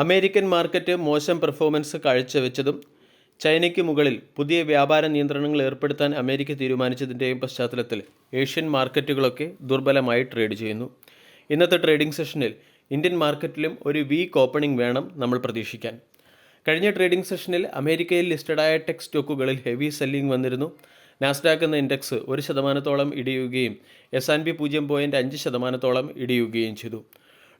American market മോശം performance കാഴ്ചവെച്ചതും ചൈനയ്ക്ക് മുകളിൽ പുതിയ വ്യാപാര നിയന്ത്രണങ്ങൾ ഏർപ്പെടുത്താൻ അമേരിക്ക തീരുമാനിച്ചതിന്റെയും പശ്ചാത്തലത്തിൽ ഏഷ്യൻ മാർക്കറ്റുകളൊക്കെ ദുർബലമായി ട്രേഡ് ചെയ്യുന്നു. ഇന്നത്തെ ട്രേഡിംഗ് സെഷനിൽ ഇന്ത്യൻ മാർക്കറ്റിലും ഒരു വീക്ക് ഓപ്പണിംഗ് വേണം നമ്മൾ പ്രതീക്ഷിക്കാൻ. കഴിഞ്ഞ ട്രേഡിംഗ് സെഷനിൽ അമേരിക്കയിൽ ലിസ്റ്റഡായ ടെക് സ്റ്റോക്കുകളിൽ ഹെവി സെല്ലിംഗ് വന്നിരുന്നു. നാസ്ഡാക്ക് എന്ന ഇൻഡെക്സ് ഒരു ശതമാനത്തോളം ഇടിയുകയും എസ് ആൻഡ് പി പൂജ്യം പോയിന്റ് അഞ്ച് ശതമാനത്തോളം ഇടിയുകയും ചെയ്തു.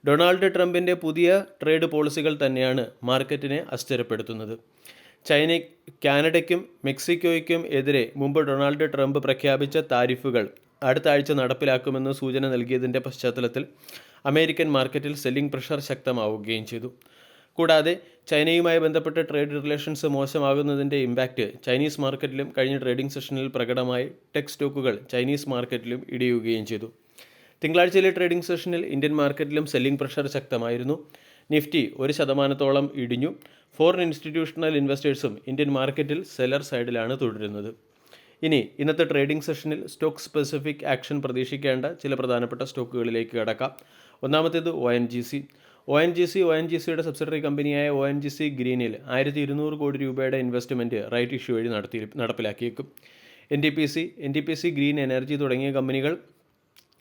ഡൊണാൾഡ് ട്രംപിന്റെ പുതിയ ട്രേഡ് പോളിസികൾ തന്നെയാണ് മാർക്കറ്റിനെ അസ്ഥിരപ്പെടുത്തുന്നത്. ചൈന കാനഡയ്ക്കും മെക്സിക്കോയ്ക്കും എതിരെ മുമ്പ് ഡൊണാൾഡ് ട്രംപ് പ്രഖ്യാപിച്ച താരിഫുകൾ അടുത്ത ആഴ്ച നടപ്പിലാക്കുമെന്ന് സൂചന നൽകിയതിന്റെ പശ്ചാത്തലത്തിൽ അമേരിക്കൻ മാർക്കറ്റിൽ സെല്ലിംഗ് പ്രഷർ ശക്തമാവുകയും ചെയ്തു. കൂടാതെ ചൈനയുമായി ബന്ധപ്പെട്ട ട്രേഡ് റിലേഷൻസ് മോശമാകുന്നതിന്റെ ഇമ്പാക്റ്റ് ചൈനീസ് മാർക്കറ്റിലും കഴിഞ്ഞ ട്രേഡിംഗ് സെഷനിൽ പ്രകടമായി ടെക് സ്റ്റോക്കുകൾ ചൈനീസ് മാർക്കറ്റിലും ഇടിയുകയും ചെയ്തു. തിങ്കളാഴ്ചയിലെ ട്രേഡിംഗ് സെഷനിൽ ഇന്ത്യൻ മാർക്കറ്റിലും സെല്ലിംഗ് പ്രഷർ ശക്തമായിരുന്നു. നിഫ്റ്റി ഒരു ശതമാനത്തോളം ഇടിഞ്ഞു. ഫോറിൻ ഇൻസ്റ്റിറ്റ്യൂഷണൽ ഇൻവെസ്റ്റേഴ്സും ഇന്ത്യൻ മാർക്കറ്റിൽ സെല്ലർ സൈഡിലാണ് തുടരുന്നത്. ഇനി ഇന്നത്തെ ട്രേഡിംഗ് സെഷനിൽ സ്റ്റോക്ക് സ്പെസിഫിക് ആക്ഷൻ പ്രതീക്ഷിക്കേണ്ട ചില പ്രധാനപ്പെട്ട സ്റ്റോക്കുകളിലേക്ക് കടക്കാം. ഒന്നാമത്തേത് O N G C O N G C O N G സിയുടെ സബ്സിഡറി കമ്പനിയായ ഒ എൻ ജി സി ഗ്രീനിൽ ആയിരത്തി ഇരുന്നൂറ് കോടി രൂപയുടെ ഇൻവെസ്റ്റ്മെന്റ് റൈറ്റ് ഇഷ്യൂ വഴി നടത്തി നടപ്പിലാക്കിയേക്കും. N D P C N D P C green energy തുടങ്ങിയ കമ്പനികൾ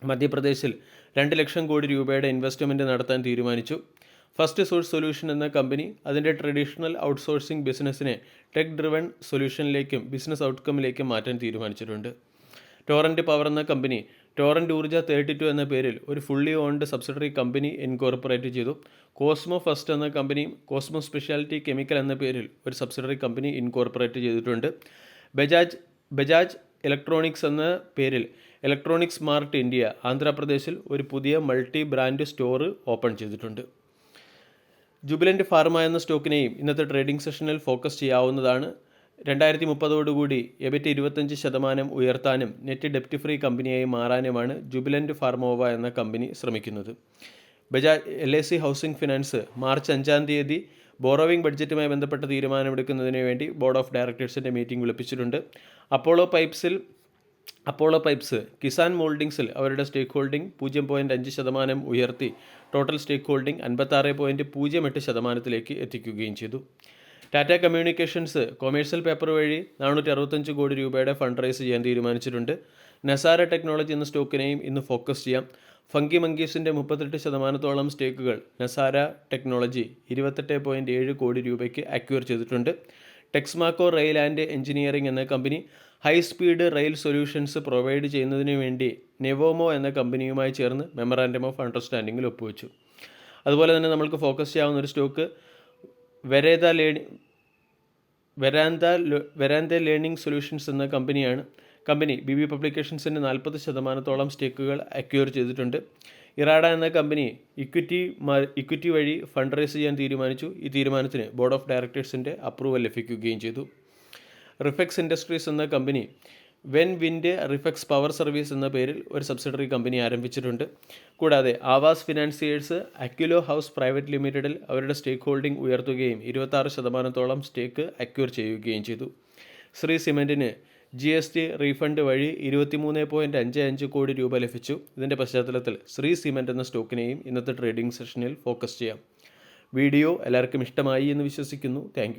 മധ്യപ്രദേശിൽ രണ്ട് ലക്ഷം കോടി രൂപയുടെ ഇൻവെസ്റ്റ്മെന്റ് നടത്താൻ തീരുമാനിച്ചു. ഫസ്റ്റ് സോഴ്സ് സൊല്യൂഷൻ എന്ന കമ്പനി അതിന്റെ ട്രഡീഷണൽ ഔട്ട്സോഴ്സിംഗ് ബിസിനസ്സിനെ ടെക് ഡ്രിവൺ സൊല്യൂഷനിലേക്കും ബിസിനസ് ഔട്ട്കമ്മിലേക്കും മാറ്റാൻ തീരുമാനിച്ചിട്ടുണ്ട്. ടോറന്റ് പവർ എന്ന കമ്പനി ടോറന്റ് ഊർജ തേർട്ടി ടു എന്ന പേരിൽ ഒരു ഫുള്ളി ഓൺഡ് സബ്സിഡറി കമ്പനി ഇൻകോർപ്പറേറ്റ് ചെയ്തു. കോസ്മോ ഫസ്റ്റ് എന്ന കമ്പനിയും കോസ്മോ സ്പെഷ്യാലിറ്റി കെമിക്കൽ എന്ന പേരിൽ ഒരു സബ്സിഡറി കമ്പനി ഇൻകോർപ്പറേറ്റ് ചെയ്തിട്ടുണ്ട്. ബജാജ് ബജാജ് ഇലക്ട്രോണിക്സ് എന്ന പേരിൽ ഇലക്ട്രോണിക് സ്മാർട്ട് ഇന്ത്യ ആന്ധ്രാപ്രദേശിൽ ഒരു പുതിയ മൾട്ടി ബ്രാൻഡ് സ്റ്റോർ ഓപ്പൺ ചെയ്തിട്ടുണ്ട്. ജുബിലന്റ് ഫാർമ എന്ന സ്റ്റോക്കിനെയും ഇന്നത്തെ ട്രേഡിംഗ് സെഷനിൽ ഫോക്കസ് ചെയ്യാവുന്നതാണ്. രണ്ടായിരത്തി മുപ്പതോടുകൂടി എബിറ്റ് ഇരുപത്തഞ്ച് ശതമാനം ഉയർത്താനും നെറ്റ് ഡെപ്റ്റ് ഫ്രീ കമ്പനിയായി മാറാനുമാണ് ജുബിലന്റ് ഫാർമോവ എന്ന കമ്പനി ശ്രമിക്കുന്നത്. Bajaj L I C housing finance March അഞ്ചാം തീയതി ബോറോവിംഗ് ബഡ്ജറ്റുമായി ബന്ധപ്പെട്ട തീരുമാനമെടുക്കുന്നതിന് വേണ്ടി ബോർഡ് ഓഫ് ഡയറക്ടേഴ്സിന്റെ മീറ്റിംഗ് വിളിപ്പിച്ചിട്ടുണ്ട്. അപ്പോളോ പൈപ്സിൽ അപ്പോളോ പൈപ്സ് കിസാൻ മോൾഡിങ്സിൽ അവരുടെ സ്റ്റേക്ക് ഹോൾഡിംഗ് പൂജ്യം പോയിന്റ് അഞ്ച് ശതമാനം ഉയർത്തി ടോട്ടൽ സ്റ്റേക്ക് ഹോൾഡിംഗ് അൻപത്താറ് പോയിന്റ് പൂജ്യം എട്ട് ശതമാനത്തിലേക്ക് എത്തിക്കുകയും ചെയ്തു. ടാറ്റ കമ്മ്യൂണിക്കേഷൻസ് കൊമേഴ്സ്യൽ പേപ്പർ വഴി നാനൂറ്റി അറുപത്തഞ്ച് കോടി രൂപയുടെ ഫണ്ട് റൈസ് ചെയ്യാൻ തീരുമാനിച്ചിട്ടുണ്ട്. നസാര ടെക്നോളജി എന്ന സ്റ്റോക്കിനെയും ഇന്ന് ഫോക്കസ് ചെയ്യാം. ഫങ്കി മങ്കീസിന്റെ മുപ്പത്തെട്ട് ശതമാനത്തോളം സ്റ്റേക്കുകൾ നസാര ടെക്നോളജി ഇരുപത്തെട്ട് പോയിന്റ് ഏഴ് കോടി രൂപയ്ക്ക് അക്യൂർ ചെയ്തിട്ടുണ്ട്. ടെക്സ്മാക്കോ റെയിൽ ആൻഡ് എഞ്ചിനീയറിംഗ് എന്ന company high speed rail solutions provide ചെയ്യുന്നതിന് വേണ്ടി നെവോമോ എന്ന കമ്പനിയുമായി ചേർന്ന് മെമ്മറാൻഡം ഓഫ് അണ്ടർസ്റ്റാൻഡിങ്ങിൽ ഒപ്പുവെച്ചു. അതുപോലെ തന്നെ നമ്മൾക്ക് ഫോക്കസ് ചെയ്യാവുന്ന ഒരു സ്റ്റോക്ക് വെരേദ ലേണി വെരാന്ത വെരാന്ത ലേണിംഗ് സൊല്യൂഷൻസ് എന്ന കമ്പനിയാണ്. കമ്പനി ബി ബി പബ്ലിക്കേഷൻസിന്റെ നാൽപ്പത് ശതമാനത്തോളം സ്റ്റേക്കുകൾ അക്യൂർ ചെയ്തിട്ടുണ്ട്. ഇറാഡ എന്ന കമ്പനി ഇക്വിറ്റി ഇക്വിറ്റി വഴി ഫണ്ട് റൈസ് ചെയ്യാൻ തീരുമാനിച്ചു. ഈ തീരുമാനത്തിന് ബോർഡ് ഓഫ് ഡയറക്ടേഴ്സിന്റെ അപ്രൂവൽ ലഭിക്കുകയും ചെയ്തു. റിഫെക്സ് ഇൻഡസ്ട്രീസ് എന്ന കമ്പനി when wind Refex power service എന്ന പേരിൽ ഒരു സബ്സിഡറി കമ്പനി ആരംഭിച്ചിട്ടുണ്ട്. കൂടാതെ ആവാസ് ഫിനാൻസിയേഴ്സ് അക്യുലോ ഹൗസ് പ്രൈവറ്റ് ലിമിറ്റഡിൽ അവരുടെ സ്റ്റേക്ക് ഹോൾഡിംഗ് ഉയർത്തുകയും ഇരുപത്താറ് ശതമാനത്തോളം സ്റ്റേക്ക് അക്യൂർ ചെയ്യുകയും ചെയ്തു. ശ്രീ സിമെന്റിന് ജി എസ് ടി റീഫണ്ട് വഴി ഇരുപത്തിമൂന്ന് പോയിന്റ് അഞ്ച് അഞ്ച് കോടി രൂപ ലഭിച്ചു. ഇതിന്റെ പശ്ചാത്തലത്തിൽ ശ്രീ സിമെന്റ് എന്ന സ്റ്റോക്കിനെയും ഇന്നത്തെ ട്രേഡിംഗ് സെഷനിൽ ഫോക്കസ് ചെയ്യാം. വീഡിയോ എല്ലാവർക്കും ഇഷ്ടമായി എന്ന് വിശ്വസിക്കുന്നു. താങ്ക്